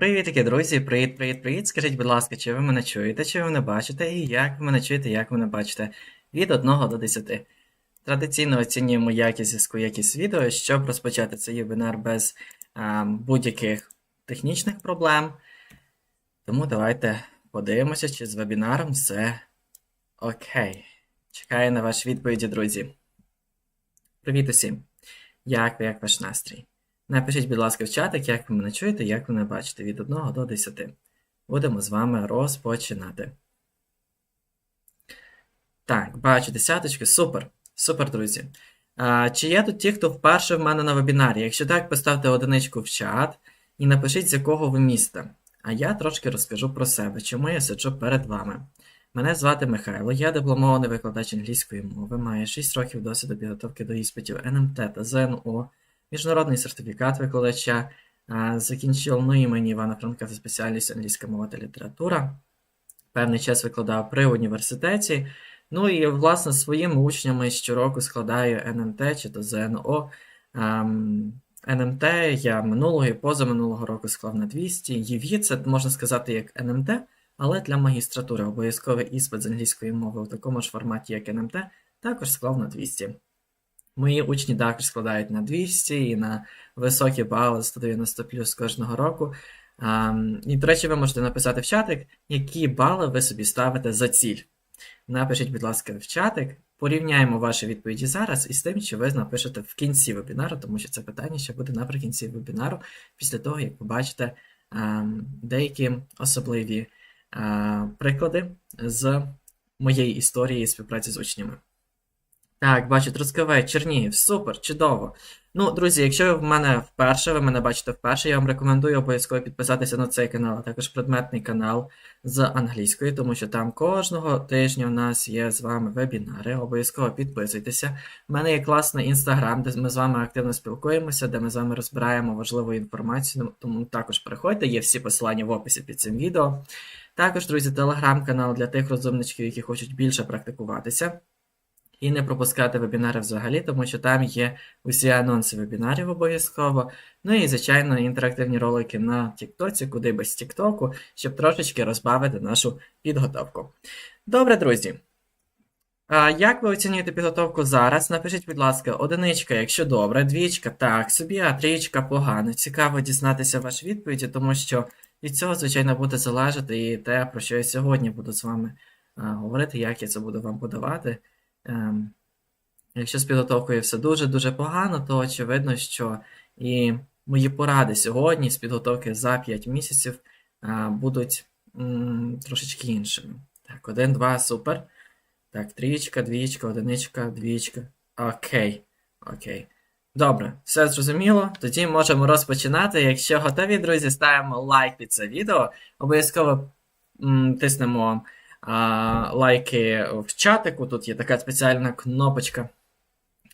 Друзі! Привіт, привіт, привіт! Скажіть, будь ласка, чи ви мене чуєте, чи ви мене бачите, і як ви мене чуєте, як ви мене бачите? Від 1 до 10. Традиційно оцінюємо якість зв'язку, якість відео, щоб розпочати цей вебінар без будь-яких технічних проблем. Тому давайте подивимося, чи з вебінаром все окей. Чекаю на ваші відповіді, друзі. Привіт усім! Як ви, як ваш настрій? Напишіть, будь ласка, в чатик, як ви мене чуєте, як ви мене бачите, від 1 до 10. Будемо з вами розпочинати. Так, бачу десяточки. Супер. Супер, друзі. А, чи є тут ті, хто вперше в мене на вебінарі? Якщо так, поставте одиничку в чат і напишіть, з якого ви міста. А я трошки розкажу про себе, чому я сиджу перед вами. Мене звати Михайло, я дипломований викладач англійської мови, маю 6 років досвіду підготовки до іспитів НМТ та ЗНО, міжнародний сертифікат викладача, закінчив ну, імені Івана Франка за спеціальність англійська мова та література. Певний час викладав при університеті. Ну і, власне, своїми учнями щороку складаю НМТ чи то ЗНО. НМТ я минулого і позаминулого року склав на 200. ЄВІ це можна сказати як НМТ, але для магістратури обов'язковий іспит з англійської мови у такому ж форматі, як НМТ, також склав на 200. Мої учні також складають на 200 і на високі бали 190 плюс кожного року. Ем, і, до речі, ви можете написати в чатик, які бали ви собі ставите за ціль. Напишіть, будь ласка, в чатик. Порівняємо ваші відповіді зараз із тим, що ви напишете в кінці вебінару, тому що це питання ще буде наприкінці вебінару, після того, як побачите ем, деякі особливі е, приклади з моєї історії співпраці з учнями. Так, бачу, Трускавець, Чернігів, супер, чудово. Ну, друзі, якщо ви в мене вперше, ви мене бачите вперше, я вам рекомендую обов'язково підписатися на цей канал, а також предметний канал з англійської, тому що там кожного тижня у нас є з вами вебінари. Обов'язково підписуйтеся. У мене є класний інстаграм, де ми з вами активно спілкуємося, де ми з вами розбираємо важливу інформацію, тому також переходьте, є всі посилання в описі під цим відео. Також, друзі, телеграм-канал для тих розумничків, які хочуть більше практикуватися. І не пропускати вебінари взагалі, тому що там є усі анонси вебінарів обов'язково. Ну і, звичайно, інтерактивні ролики на Тіктоці, куди без Тіктоку, щоб трошечки розбавити нашу підготовку. Добре, друзі. А як ви оцінюєте підготовку зараз? Напишіть, будь ласка, одиничка, якщо добре, двічка, так, собі, а трієчка погано. Цікаво дізнатися ваші відповіді, тому що від цього, звичайно, буде залежати і те, про що я сьогодні буду з вами говорити, як я це буду вам подавати. Ем, Якщо з підготовкою все дуже-дуже погано, то очевидно, що і мої поради сьогодні з підготовки за 5 місяців а, будуть м, трошечки іншими. Так, один, два, супер. Так, трієчка, двічка, одиничка, двічка. Окей. Окей. Добре, все зрозуміло. Тоді можемо розпочинати. Якщо готові, друзі, ставимо лайк під це відео. Обов'язково м, тиснемо а, лайки в чатику. Тут є така спеціальна кнопочка.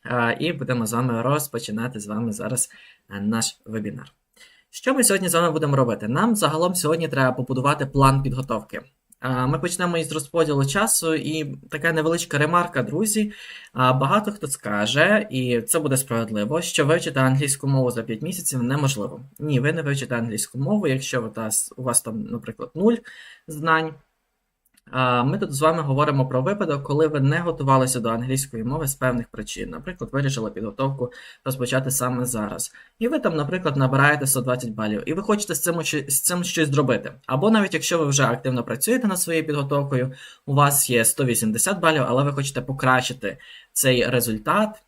А, і будемо з вами розпочинати з вами зараз наш вебінар. Що ми сьогодні з вами будемо робити? Нам загалом сьогодні треба побудувати план підготовки. Ми почнемо із розподілу часу, і така невеличка ремарка, друзі. Багато хто скаже, і це буде справедливо, що вивчити англійську мову за 5 місяців неможливо. Ні, ви не вивчите англійську мову, якщо у вас, у вас там, наприклад, нуль знань. Ми тут з вами говоримо про випадок, коли ви не готувалися до англійської мови з певних причин. Наприклад, вирішили підготовку розпочати саме зараз. І ви там, наприклад, набираєте 120 балів, і ви хочете з цим, з цим щось зробити. Або навіть якщо ви вже активно працюєте над своєю підготовкою, у вас є 180 балів, але ви хочете покращити цей результат.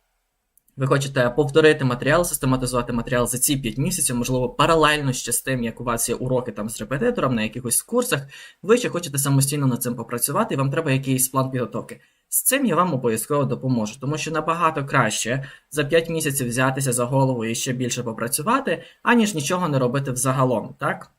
Ви хочете повторити матеріал, систематизувати матеріал за ці 5 місяців, можливо, паралельно ще з тим, як у вас є уроки там з репетитором на якихось курсах, ви ще хочете самостійно над цим попрацювати, і вам треба якийсь план підготовки. З цим я вам обов'язково допоможу, тому що набагато краще за 5 місяців взятися за голову і ще більше попрацювати, аніж нічого не робити взагалом, так?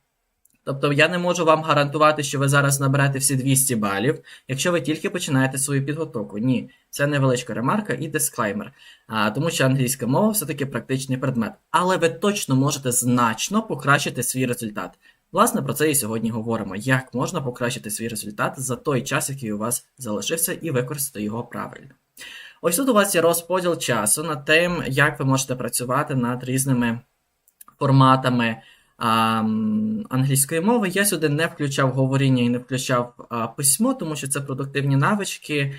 Тобто я не можу вам гарантувати, що ви зараз наберете всі 200 балів, якщо ви тільки починаєте свою підготовку. Ні, це невеличка ремарка і дисклеймер. А, тому що англійська мова все-таки практичний предмет. Але ви точно можете значно покращити свій результат. Власне, про це і сьогодні говоримо. Як можна покращити свій результат за той час, який у вас залишився, і використати його правильно. Ось тут у вас є розподіл часу над тим, як ви можете працювати над різними форматами англійської мови. Я сюди не включав говоріння і не включав письмо, тому що це продуктивні навички.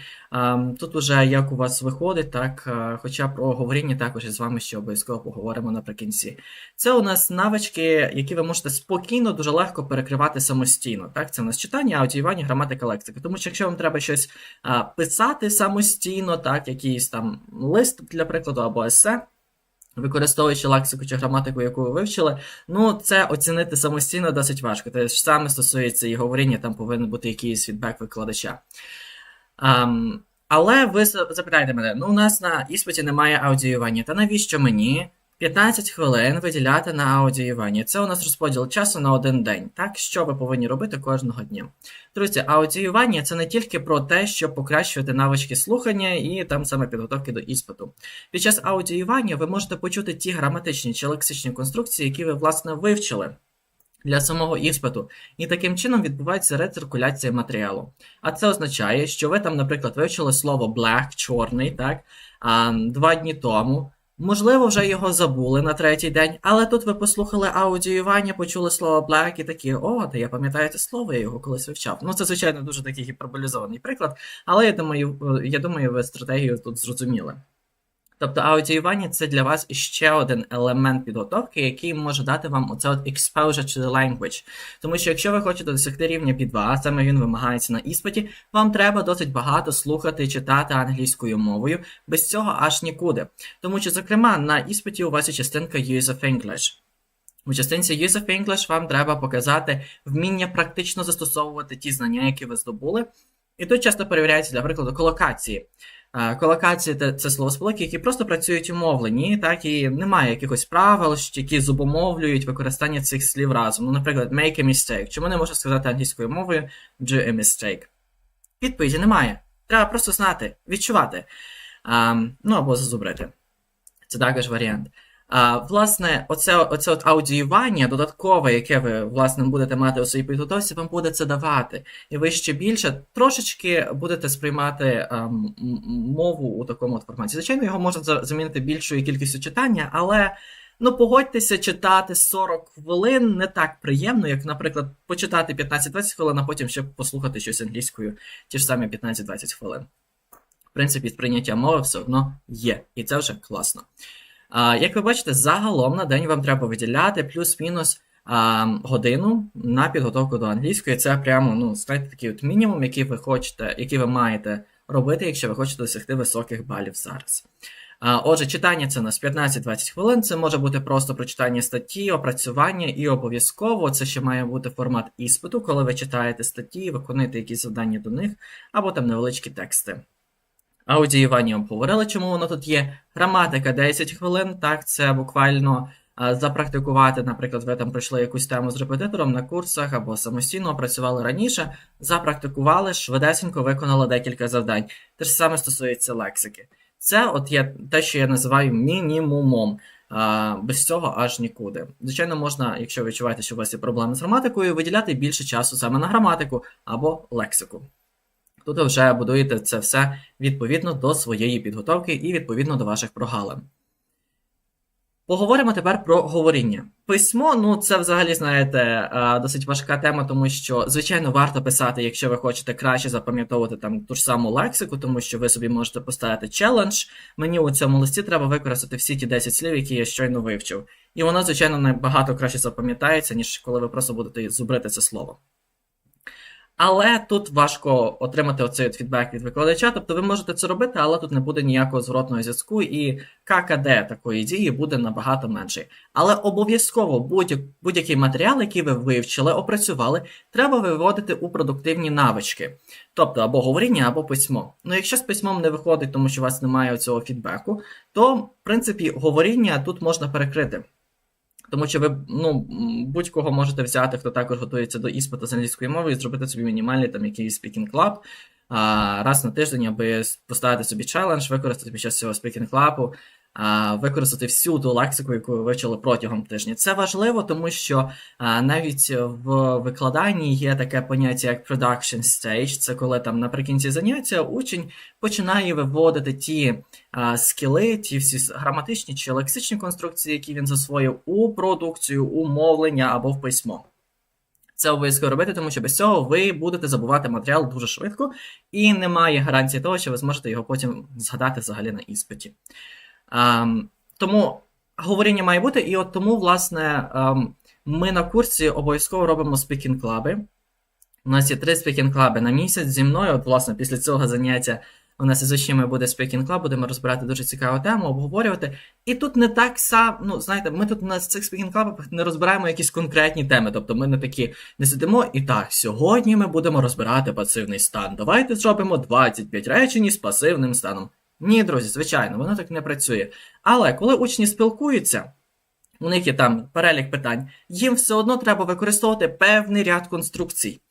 Тут уже як у вас виходить, так, хоча про говоріння також із вами ще обов'язково поговоримо наприкінці. Це у нас навички, які ви можете спокійно, дуже легко перекривати самостійно. Так, це у нас читання, аудіювання, граматика, лексика. Тому що якщо вам треба щось писати самостійно, так, якийсь там лист, для прикладу, або есе, використовуючи лексику чи граматику, яку ви вивчили, ну це оцінити самостійно досить важко. Те ж саме стосується і говоріння, там повинен бути якийсь фідбек викладача. Um, але ви запитаєте мене, ну у нас на іспиті немає аудіювання, та навіщо мені 15 хвилин виділяти на аудіювання? Це у нас розподіл часу на один день. Так, що ви повинні робити кожного дня? Друзі, аудіювання це не тільки про те, щоб покращувати навички слухання і там саме підготовки до іспиту. Під час аудіювання ви можете почути ті граматичні чи лексичні конструкції, які ви власне вивчили. Для самого іспиту, і таким чином відбувається рециркуляція матеріалу. А це означає, що ви там, наприклад, вивчили слово black, чорний, так, два дні тому. Можливо, вже його забули на третій день, але тут ви послухали аудіювання, почули слово black і такі, о, та я пам'ятаю це слово, я його колись вивчав. Ну, це, звичайно, дуже такий гіперболізований приклад, але я думаю, е, я думаю, ви стратегію тут зрозуміли. Тобто аудіювання це для вас ще один елемент підготовки, який може дати вам оце от exposure to the language. Тому що якщо ви хочете досягти рівня P2, саме він вимагається на іспиті, вам треба досить багато слухати і читати англійською мовою. Без цього аж нікуди. Тому що, зокрема, на іспиті у вас є частинка Use of English. У частинці Use of English вам треба показати вміння практично застосовувати ті знання, які ви здобули. І тут часто перевіряється, для прикладу, колокації. Колокації це словосполуки, які просто працюють умовлені, так і немає якихось правил, які зубомовлюють використання цих слів разом. Ну, наприклад, make a mistake. Чому не можна сказати англійською мовою do a mistake? Відповіді немає. Треба просто знати, відчувати. А, ну або зазубрити. Це також варіант. А, власне, оце, оце от аудіювання додаткове, яке ви власне будете мати у своїй підготовці, вам буде це давати. І ви ще більше трошечки будете сприймати а, мову у такому от форматі. Звичайно, його можна замінити більшою кількістю читання, але ну погодьтеся, читати 40 хвилин не так приємно, як, наприклад, почитати 15-20 хвилин, а потім ще послухати щось англійською, ті ж самі 15-20 хвилин. В принципі, сприйняття мови все одно є, і це вже класно. Як ви бачите, загалом на день вам треба виділяти плюс-мінус годину на підготовку до англійської. Це прямо, ну, знаєте, такий от мінімум, який ви хочете, який ви маєте робити, якщо ви хочете досягти високих балів зараз. Отже, читання це у нас 15-20 хвилин. Це може бути просто прочитання статті, опрацювання, і обов'язково це ще має бути формат іспиту, коли ви читаєте статті, виконуєте якісь завдання до них, або там невеличкі тексти. Аудіювання обговорили, чому воно тут є. Граматика 10 хвилин. Так, це буквально запрактикувати. Наприклад, ви там пройшли якусь тему з репетитором на курсах або самостійно опрацювали раніше, запрактикували, швидесенько виконали декілька завдань. Те ж саме стосується лексики. Це от є те, що я називаю мінімумом. Без цього аж нікуди. Звичайно, можна, якщо ви відчуваєте, що у вас є проблеми з граматикою, виділяти більше часу саме на граматику або лексику. Тут ви вже будуєте це все відповідно до своєї підготовки і відповідно до ваших прогалин. Поговоримо тепер про говоріння. Письмо, ну це взагалі, знаєте, е, досить важка тема, тому що, звичайно, варто писати, якщо ви хочете краще запам'ятовувати там ту ж саму лексику, тому що ви собі можете поставити челендж. Мені у цьому листі треба використати всі ті 10 слів, які я щойно вивчив. І воно, звичайно, набагато краще запам'ятається, ніж коли ви просто будете зубрити це слово. Але тут важко отримати оцей от фідбек від викладача, тобто ви можете це робити, але тут не буде ніякого зворотного зв'язку, і ККД такої дії буде набагато менший. Але обов'язково будь- будь-який матеріал, який ви вивчили, опрацювали, треба виводити у продуктивні навички. Тобто або говоріння, або письмо. Ну, якщо з письмом не виходить, тому що у вас немає цього фідбеку, то в принципі говоріння тут можна перекрити. Тому що ви ну, будь-кого можете взяти, хто також готується до іспиту з англійської мови, і зробити собі мінімальний там якийсь speaking club раз на тиждень, аби поставити собі челендж, використати під час цього speaking club використати всю ту лексику, яку ви вивчили протягом тижня. Це важливо, тому що навіть в викладанні є таке поняття як production stage. Це коли там наприкінці заняття учень починає виводити ті скіли, ті всі граматичні чи лексичні конструкції, які він засвоїв у продукцію, у мовлення або в письмо. Це обов'язково робити, тому що без цього ви будете забувати матеріал дуже швидко, і немає гарантії того, що ви зможете його потім згадати взагалі на іспиті. Ем, тому говоріння має бути, і от тому, власне, ем, ми на курсі обов'язково робимо спікінг-клаби. У нас є три спікінг-клаби на місяць зі мною. От, власне, після цього заняття у нас із учнями буде спікінг-клаб, будемо розбирати дуже цікаву тему, обговорювати. І тут не так само, ну, знаєте, ми тут на цих спікінг-клабах не розбираємо якісь конкретні теми. Тобто ми не такі не сидимо і так, сьогодні ми будемо розбирати пасивний стан. Давайте зробимо 25 речень з пасивним станом. Ні, друзі, звичайно, воно так не працює. Але коли учні спілкуються, у них є там перелік питань, їм все одно треба використовувати певний ряд конструкцій.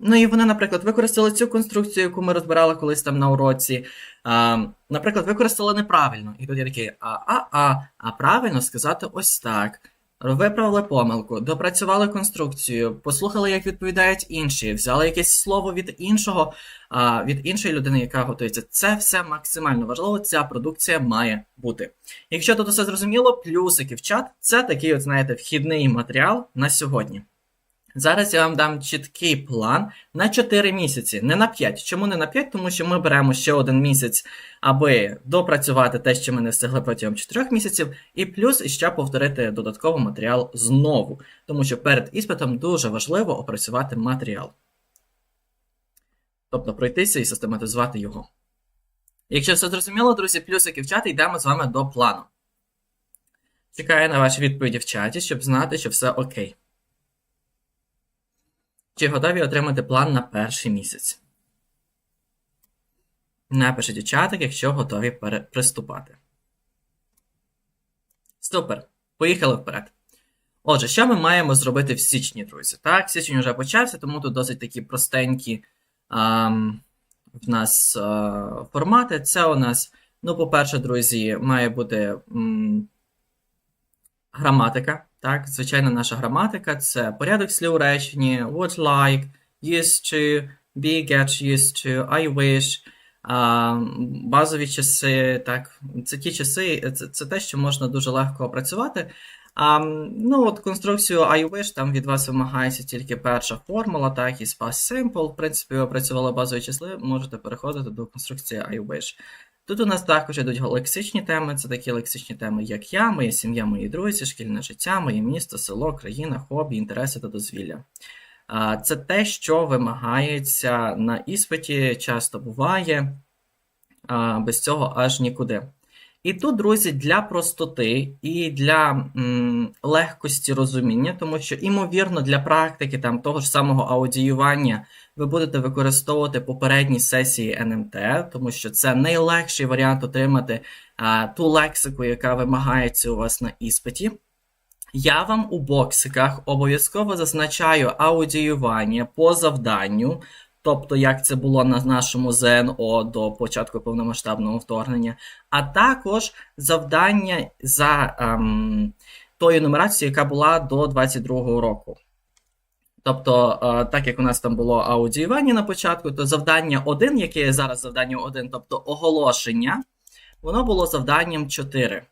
Ну і вони, наприклад, використали цю конструкцію, яку ми розбирали колись там на уроці. А, Наприклад, використали неправильно. І тут я такий, а-а-а, а правильно сказати ось так. Виправили помилку, допрацювали конструкцію, послухали, як відповідають інші, взяли якесь слово від іншого, від іншої людини, яка готується. Це все максимально важливо. Ця продукція має бути. Якщо тут усе зрозуміло, плюсики в чат це такий, от, знаєте, вхідний матеріал на сьогодні. Зараз я вам дам чіткий план на 4 місяці, не на 5. Чому не на 5? Тому що ми беремо ще один місяць, аби допрацювати те, що ми не встигли протягом 4 місяців, і плюс ще повторити додатковий матеріал знову. Тому що перед іспитом дуже важливо опрацювати матеріал. Тобто пройтися і систематизувати його. Якщо все зрозуміло, друзі, плюсики в чат, йдемо з вами до плану. Чекаю на ваші відповіді в чаті, щоб знати, що все окей. Чи готові отримати план на перший місяць? Напишіть у чатик, якщо готові приступати. Супер. Поїхали вперед. Отже, що ми маємо зробити в січні, друзі? Так, січень вже почався, тому тут досить такі простенькі ам, в нас а, формати. Це у нас, ну, по-перше, друзі, має бути м, граматика. Так, звичайно, наша граматика це порядок слів у реченні, would like, used to, be, get used to, I wish, а, базові часи, так, це ті часи, це, це те, що можна дуже легко опрацювати. А, ну, от конструкцію I wish, там від вас вимагається тільки перша формула, так, і past simple. В принципі, ви опрацювали базові числи, можете переходити до конструкції I wish. Тут у нас також йдуть лексичні теми, це такі лексичні теми, як я, моя сім'я, мої друзі, шкільне життя, моє місто, село, країна, хобі, інтереси та дозвілля. Це те, що вимагається на іспиті, часто буває, без цього аж нікуди. І тут, друзі, для простоти і для м, легкості розуміння, тому що, імовірно, для практики там того ж самого аудіювання ви будете використовувати попередні сесії НМТ, тому що це найлегший варіант отримати а, ту лексику, яка вимагається у вас на іспиті. Я вам у боксиках обов'язково зазначаю аудіювання по завданню, тобто як це було на нашому ЗНО до початку повномасштабного вторгнення, а також завдання за ем, тою нумерацією, яка була до 22-го року. Тобто, е, так як у нас там було аудіювання на початку, то завдання 1, яке є зараз завдання 1, тобто оголошення, воно було завданням 4.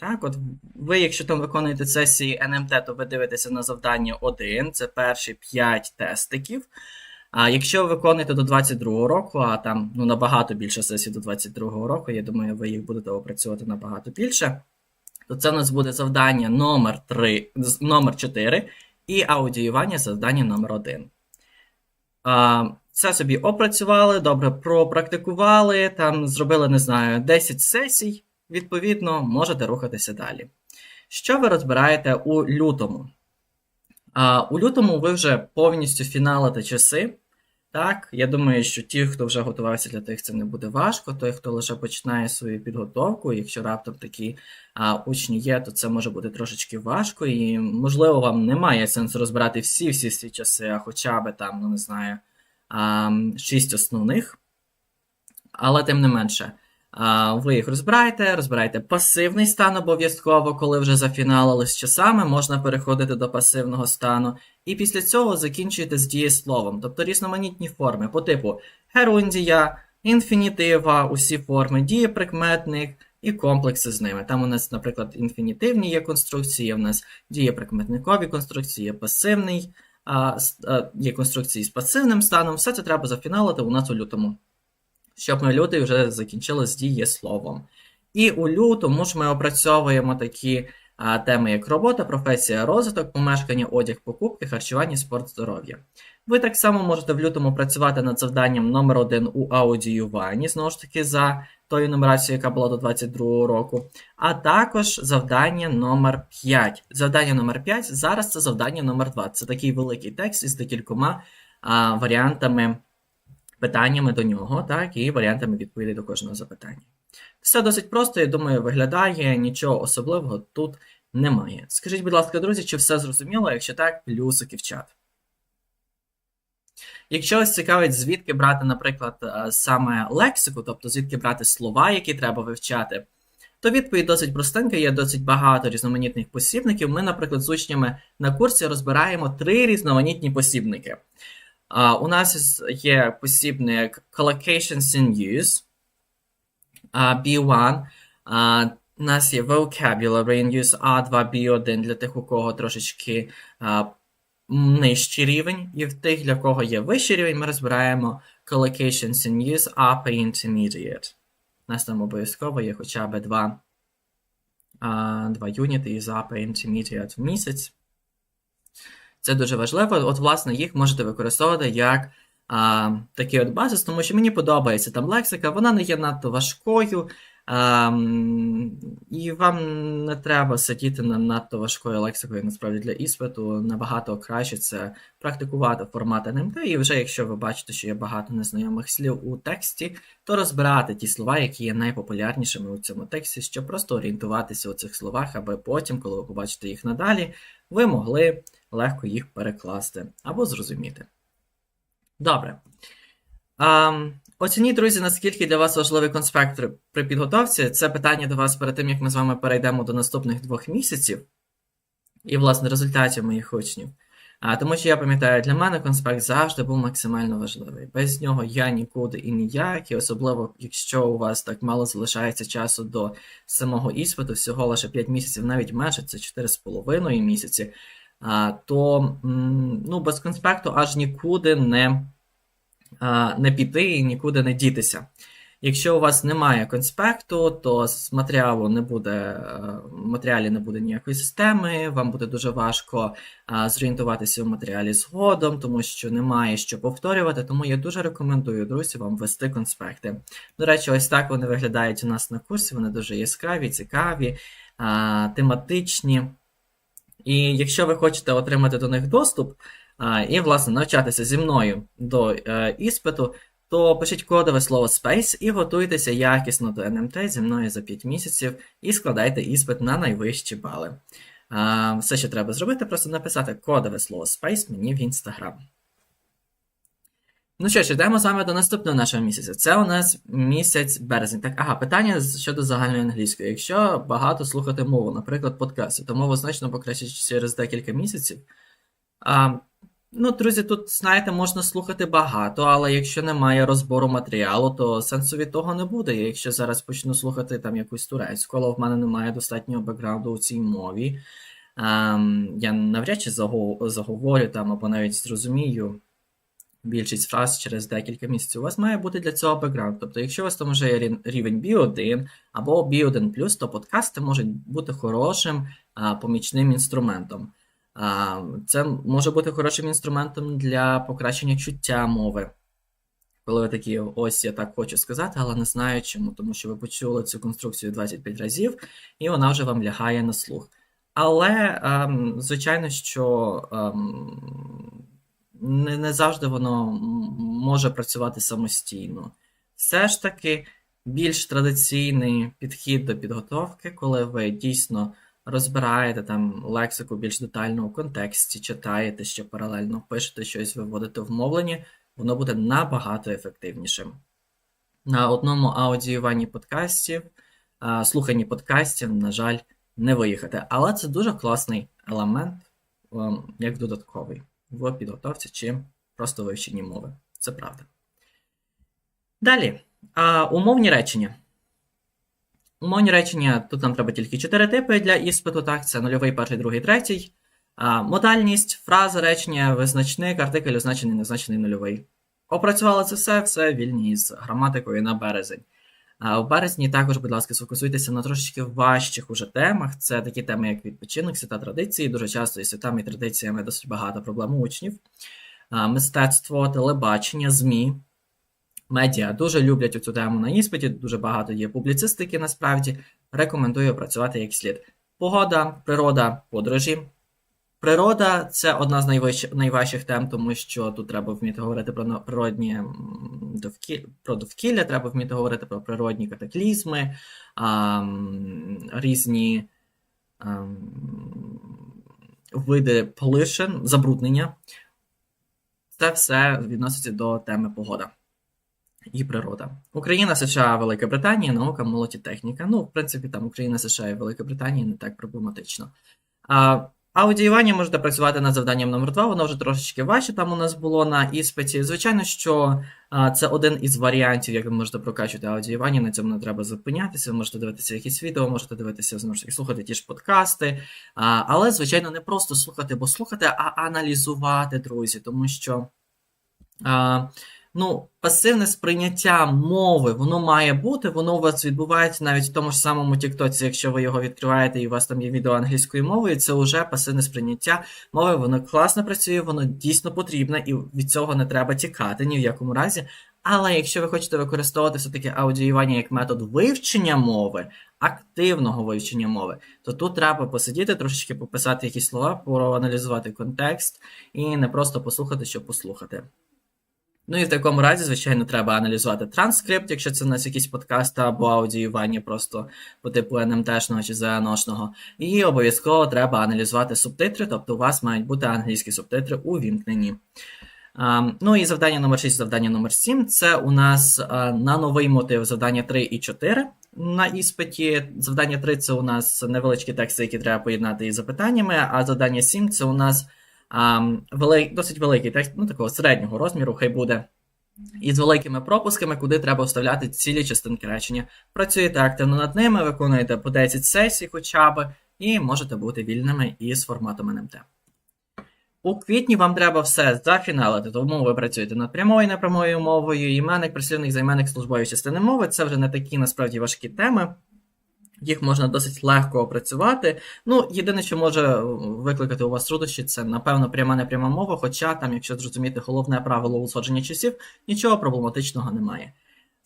Так, от ви, якщо там виконуєте сесії НМТ, то ви дивитеся на завдання 1, це перші 5 тестиків. А якщо ви виконуєте до 22 року, а там ну, набагато більше сесій до 22 року, я думаю, ви їх будете опрацьовувати набагато більше, то це у нас буде завдання номер 3, номер 4 і аудіювання завдання номер 1. А, Це собі опрацювали, добре пропрактикували, там зробили, не знаю, 10 сесій, відповідно, можете рухатися далі. Що ви розбираєте у лютому? А, у лютому ви вже повністю фіналите часи. Так, я думаю, що ті, хто вже готувався для тих, це не буде важко. Той, хто лише починає свою підготовку, якщо раптом такі а, учні є, то це може бути трошечки важко, і можливо вам немає сенсу розбирати всі всі ці часи, а хоча б там, ну не знаю, а, шість основних. Але тим не менше, ви їх розбираєте, розбираєте пасивний стан обов'язково, коли вже зафіналили з часами, можна переходити до пасивного стану. І після цього закінчуєте з дієсловом, тобто різноманітні форми по типу герундія, інфінітива, усі форми, дієприкметник і комплекси з ними. Там у нас, наприклад, інфінітивні є конструкції, у нас дієприкметникові конструкції, є пасивний, є конструкції з пасивним станом. Все це треба зафіналити у нас у лютому щоб ми лютий вже закінчили з дієсловом. І у лютому ж ми опрацьовуємо такі а, теми, як робота, професія, розвиток, помешкання, одяг, покупки, харчування, спорт, здоров'я. Ви так само можете в лютому працювати над завданням номер 1 у аудіюванні, знову ж таки, за тою нумерацією, яка була до 22 року. А також завдання номер 5. Завдання номер 5 зараз це завдання номер 2. Це такий великий текст із декількома а, варіантами питаннями до нього, так, і варіантами відповідей до кожного запитання. Все досить просто, я думаю, виглядає, нічого особливого тут немає. Скажіть, будь ласка, друзі, чи все зрозуміло? Якщо так, плюсики в чат. Якщо вас цікавить, звідки брати, наприклад, е, саме лексику, тобто звідки брати слова, які треба вивчати, то відповідь досить простенька, є досить багато різноманітних посібників. Ми, наприклад, з учнями на курсі розбираємо три різноманітні посібники. У нас є посібник Collocations in Use, а, B1. А, у нас є Vocabulary in Use A2, B1 для тих, у кого трошечки нижчий рівень, і в тих, для кого є вищий рівень, ми розбираємо Collocations in Use Upper Intermediate. У нас там обов'язково є хоча б два, два юніти із Upper Intermediate в місяць. Це дуже важливо. От, власне, їх можете використовувати як а, такий от базис, тому що мені подобається там лексика, вона не є надто важкою, а, і вам не треба сидіти над надто важкою лексикою, насправді для іспиту. Набагато краще це практикувати формат НМТ, і вже якщо ви бачите, що є багато незнайомих слів у тексті, то розбирати ті слова, які є найпопулярнішими у цьому тексті, щоб просто орієнтуватися у цих словах, аби потім, коли ви побачите їх надалі, ви могли легко їх перекласти або зрозуміти. Добре. А, оцініть, друзі, наскільки для вас важливий конспект при- підготовці. Це питання до вас перед тим, як ми з вами перейдемо до наступних двох місяців і, власне, результатів моїх учнів. А, тому що я пам'ятаю, для мене конспект завжди був максимально важливий. Без нього я нікуди і ніяк, і особливо, якщо у вас так мало залишається часу до самого іспиту, всього лише 5 місяців, навіть менше, це 4,5 місяці, то ну, без конспекту аж нікуди не, не піти і нікуди не дітися. Якщо у вас немає конспекту, то з матеріалу не буде, е, в матеріалі не буде ніякої системи, вам буде дуже важко зорієнтуватися в матеріалі згодом, тому що немає що повторювати. Тому я дуже рекомендую, друзі, вам вести конспекти. До речі, ось так вони виглядають у нас на курсі. Вони дуже яскраві, цікаві, тематичні. І якщо ви хочете отримати до них доступ а, і, власне, навчатися зі мною до е, іспиту, то пишіть кодове слово Space і готуйтеся якісно до НМТ зі мною за 5 місяців і складайте іспит на найвищі бали. А, все, що треба зробити, просто написати кодове слово Space мені в Instagram. Ну що ж, йдемо з вами до наступного нашого місяця. Це у нас місяць березень. Так, ага, питання щодо загальної англійської. Якщо багато слухати мову, наприклад, подкасти, то мова значно покращить через декілька місяців. А, ну, друзі, тут, знаєте, можна слухати багато, але якщо немає розбору матеріалу, то сенсу від того не буде. Я Якщо зараз почну слухати там якусь турецьку, але в мене немає достатнього бекграунду у цій мові, ем, я навряд чи заго- заговорю там або навіть зрозумію більшість фраз через декілька місяців. У вас має бути для цього бекграунд. Тобто, якщо у вас там вже є рівень B1 або B1, то подкасти можуть бути хорошим а, помічним інструментом. А, Це може бути хорошим інструментом для покращення чуття мови. Коли ви такі, ось я так хочу сказати, але не знаю чому, тому що ви почули цю конструкцію 25 разів, і вона вже вам лягає на слух. Але, ем, звичайно, що ем, не, не завжди воно може працювати самостійно. Все ж таки, більш традиційний підхід до підготовки, коли ви дійсно розбираєте там лексику більш детально у контексті, читаєте, ще паралельно пишете щось, виводите в мовлення, воно буде набагато ефективнішим. на одному аудіюванні подкастів, слуханні подкастів, на жаль, не виїхати. Але це дуже класний елемент, ем, як додатковий в підготовці чи просто вивченні мови. Це правда. Далі, а, умовні речення. Умовні речення, тут нам треба тільки чотири типи для іспиту, так, це нульовий, перший, другий, третій. А, Модальність, фраза речення, визначник, артикль, означений, незначений нульовий. Опрацювали це все, все вільні з граматикою на березень. В березні також, будь ласка, сфокусуйтеся на трошечки важчих уже темах. Це такі теми, як відпочинок, свята традиції. Дуже часто із святами і традиціями досить багато проблем у учнів. Мистецтво, телебачення, ЗМІ, медіа дуже люблять цю тему на іспиті, дуже багато є публіцистики насправді. Рекомендую працювати як слід. Погода, природа, подорожі. Природа це одна з найвищ... найважчих тем, тому що тут треба вміти говорити про природні м, довкі... про довкілля, треба вміти говорити про природні катаклізми, а, різні а, види полишин, забруднення. Це все відноситься до теми погода і природа. Україна, США, Велика Британія, наука, молодь і техніка. Ну, в принципі, там Україна, США і Велика Британія не так проблематично. А, аудіювання можете працювати над завданням номер 2 воно вже трошечки важче там у нас було на іспиті. Звичайно, що це один із варіантів, як ви можете прокачувати аудіювання, на цьому не треба зупинятися. Ви можете дивитися якісь відео, можете дивитися, знову ж таки, слухати ті ж подкасти. Але, звичайно, не просто слухати, бо слухати, а аналізувати, друзі, тому що. Ну, пасивне сприйняття мови, воно має бути, воно у вас відбувається навіть в тому ж самому Тіктоці, якщо ви його відкриваєте і у вас там є відео англійською мовою, це вже пасивне сприйняття мови, воно класно працює, воно дійсно потрібне, і від цього не треба тікати ні в якому разі. Але якщо ви хочете використовувати все-таки аудіювання як метод вивчення мови, активного вивчення мови, то тут треба посидіти, трошечки пописати якісь слова, проаналізувати контекст і не просто послухати, щоб послухати. Ну і в такому разі, звичайно, треба аналізувати транскрипт, якщо це у нас якісь подкасти або аудіювання просто по типу НМТшного чи ЗНОшного. І обов'язково треба аналізувати субтитри, тобто у вас мають бути англійські субтитри увімкнені. А, ну і завдання номер 6, завдання номер 7 це у нас а, на новий мотив завдання 3 і 4 на іспиті. Завдання 3 це у нас невеличкі тексти, які треба поєднати із запитаннями, а завдання 7 це у нас а, вели... досить великий текст, ну такого середнього розміру, хай буде. Із великими пропусками, куди треба вставляти цілі частинки речення. Працюєте активно над ними, виконуєте по 10 сесій хоча б, і можете бути вільними із форматом НМТ. У квітні вам треба все зафіналити, тому ви працюєте над прямою і непрямою мовою, іменник, прислівник, займенник службової частини мови. Це вже не такі насправді важкі теми. Їх можна досить легко опрацювати. Ну, єдине, що може викликати у вас труднощі, це, напевно, пряма непряма мова, хоча там, якщо зрозуміти головне правило узгодження часів, нічого проблематичного немає.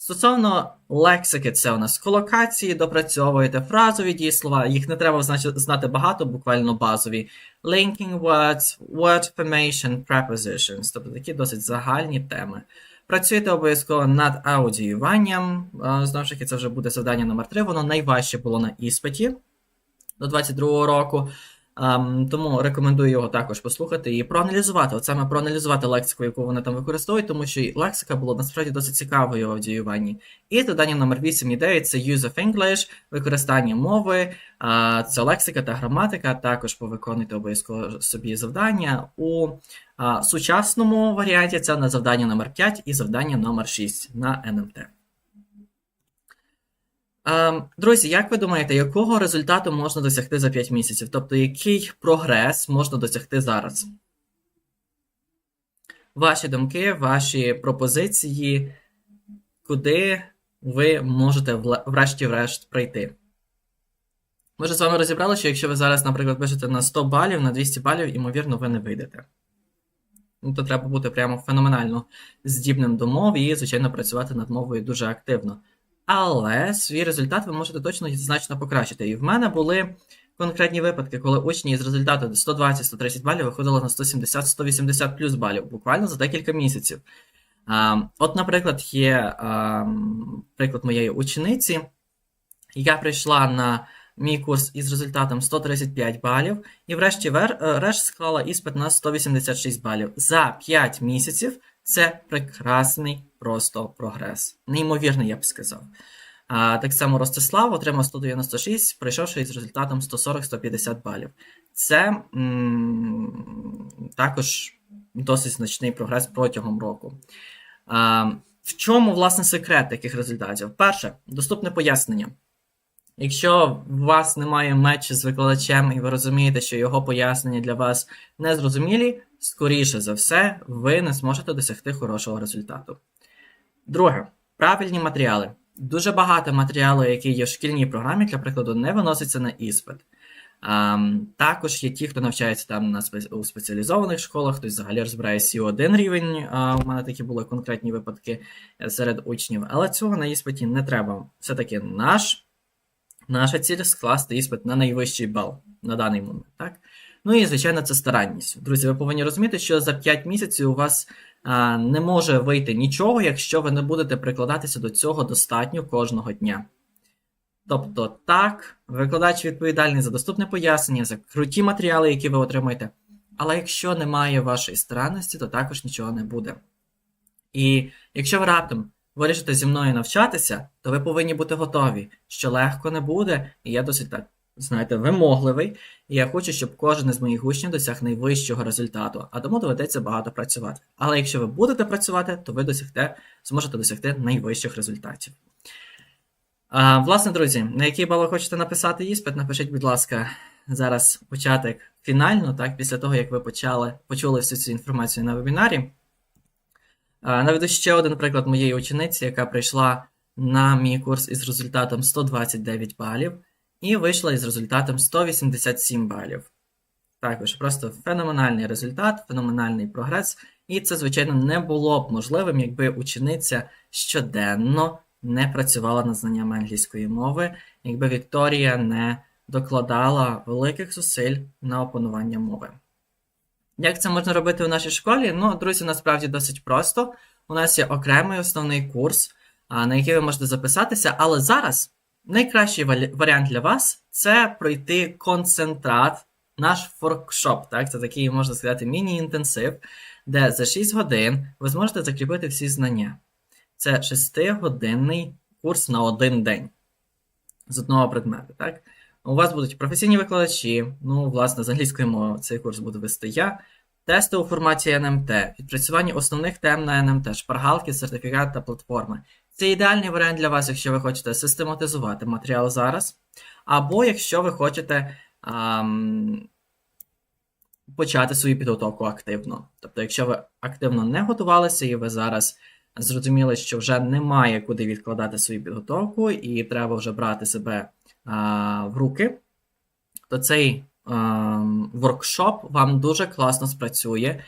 Стосовно лексики, це у нас колокації, допрацьовуєте фразові дієслова, їх не треба знати багато, буквально базові. Linking words, word formation, prepositions, тобто такі досить загальні теми. Працюєте обов'язково над аудіюванням. Знову ж таки, це вже буде завдання номер 3 Воно найважче було на іспиті до 22-го року. Тому рекомендую його також послухати і проаналізувати. От саме проаналізувати лексику, яку вони там використовують, тому що лексика була насправді досить цікавою в аудіюванні. І завдання номер 8 і 9 це Use of English, використання мови, це лексика та граматика. Також повиконуйте обов'язково собі завдання. У сучасному варіанті це на завдання номер 5 і завдання номер 6 на НМТ. Ем, друзі, як ви думаєте, якого результату можна досягти за 5 місяців? Тобто, який прогрес можна досягти зараз? Ваші думки, ваші пропозиції, куди ви можете врешті-врешт прийти? Ми вже з вами розібрали, що якщо ви зараз, наприклад, пишете на 100 балів, на 200 балів, ймовірно, ви не вийдете. Ну, то треба бути прямо феноменально здібним до мов і, звичайно, працювати над мовою дуже активно. Але свій результат ви можете точно значно покращити. І в мене були конкретні випадки, коли учні з результату 120-130 балів виходили на 170-180 плюс балів, буквально за декілька місяців. От, наприклад, є приклад моєї учениці, яка прийшла на мій курс із результатом 135 балів, і, врешті, решт склала іспит на 186 балів. За 5 місяців Це прекрасний просто прогрес. Неймовірний, я б сказав. А, так само Ростислав отримав 196, пройшовши із результатом 140-150 балів. Це м, також досить значний прогрес протягом року. А, в чому, власне, секрет таких результатів? Перше, доступне пояснення. Якщо у вас немає мечі з викладачем, і ви розумієте, що його пояснення для вас не зрозумілі, скоріше за все, ви не зможете досягти хорошого результату. Друге, правильні матеріали. Дуже багато матеріалу, які є в шкільній програмі, для прикладу, не виноситься на іспит. А, також є ті, хто навчається там на спе- у спеціалізованих школах, хтось взагалі розбирає Сі1 рівень. А, у мене такі були конкретні випадки е, серед учнів, але цього на іспиті не треба. Все-таки наш, наша ціль скласти іспит на найвищий бал на даний момент. Так? Ну і, звичайно, це старанність. Друзі, ви повинні розуміти, що за 5 місяців у вас не може вийти нічого, якщо ви не будете прикладатися до цього достатньо кожного дня. Тобто, так, викладач відповідальний за доступне пояснення, за круті матеріали, які ви отримаєте. Але якщо немає вашої старанності, то також нічого не буде. І якщо ви раптом вирішите зі мною навчатися, то ви повинні бути готові, що легко не буде, і я досить так, знаєте, вимогливий, і я хочу, щоб кожен із моїх учнів досяг найвищого результату, а тому доведеться багато працювати. Але якщо ви будете працювати, то ви досягте, зможете досягти найвищих результатів. А, власне, друзі, на який бал хочете написати іспит, напишіть, будь ласка, зараз початок фінально, так, після того, як ви почали, почули всю цю інформацію на вебінарі. А, наведу ще один приклад моєї учениці, яка прийшла на мій курс із результатом 129 балів і вийшла із результатом 187 балів. Також просто феноменальний результат, феноменальний прогрес. І це, звичайно, не було б можливим, якби учениця щоденно не працювала над знаннями англійської мови, якби Вікторія не докладала великих зусиль на опанування мови. Як це можна робити у нашій школі? Ну, друзі, насправді досить просто. У нас є окремий основний курс, на який ви можете записатися, але зараз найкращий варіант для вас це пройти концентрат, наш воркшоп. Так? Це такий, можна сказати, міні-інтенсив, де за 6 годин ви зможете закріпити всі знання. Це 6-годинний курс на один день з одного предмету. Так? У вас будуть професійні викладачі, ну, власне, з англійської мови цей курс буду вести я. Тести у форматі НМТ, відпрацювання основних тем на НМТ, шпаргалки, сертифікат та платформи. Це ідеальний варіант для вас, якщо ви хочете систематизувати матеріал зараз, або якщо ви хочете ам, почати свою підготовку активно. Тобто, якщо ви активно не готувалися і ви зараз зрозуміли, що вже немає куди відкладати свою підготовку, і треба вже брати себе а, в руки, то цей воркшоп вам дуже класно спрацює,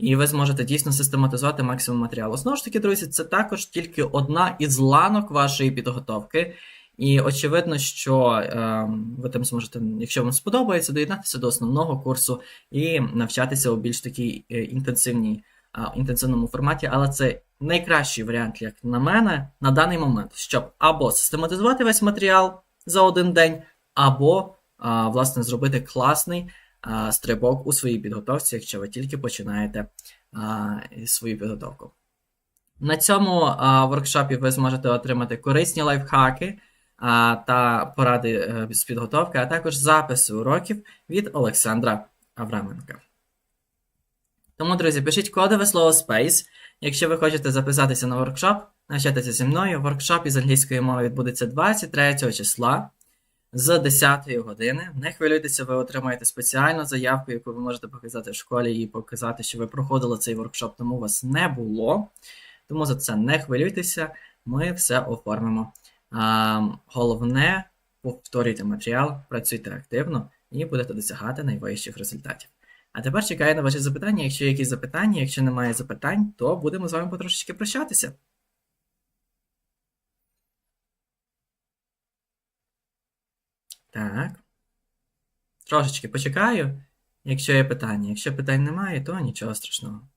і ви зможете дійсно систематизувати максимум матеріалу. Знову ж таки, друзі, це також тільки одна із ланок вашої підготовки. І очевидно, що ем, ви там зможете, якщо вам сподобається, доєднатися до основного курсу і навчатися у більш такій е, інтенсивній, а, інтенсивному форматі, але це найкращий варіант, як на мене, на даний момент, щоб або систематизувати весь матеріал за один день, або а, власне зробити класний стрибок у своїй підготовці, якщо ви тільки починаєте свою підготовку. На цьому воркшопі ви зможете отримати корисні лайфхаки та поради е, з підготовки, а також записи уроків від Олександра Авраменка. Тому, друзі, пишіть кодове слово SPACE, якщо ви хочете записатися на воркшоп, навчатися зі мною. Воркшоп із англійської мови відбудеться 23 числа з 10 години. Не хвилюйтеся, ви отримаєте спеціальну заявку, яку ви можете показати в школі і показати, що ви проходили цей воркшоп, тому вас не було. Тому за це не хвилюйтеся, ми все оформимо. А, головне, повторюйте матеріал, працюйте активно і будете досягати найвищих результатів. А тепер чекаю на ваші запитання. Якщо є якісь запитання, якщо немає запитань, то будемо з вами потрошечки прощатися. Так. Трошечки почекаю, якщо є питання. Якщо питань немає, то нічого страшного.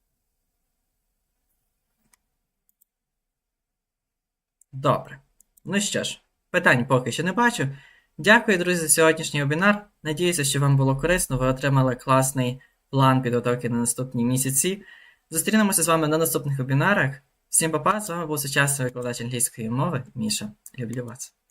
Добре. Ну що ж, питань поки що не бачу. Дякую, друзі, за сьогоднішній вебінар. Надіюся, що вам було корисно. Ви отримали класний план підготовки на наступні місяці. Зустрінемося з вами на наступних вебінарах. Всім па-па, з вами був сучасний викладач англійської мови Міша. Люблю вас.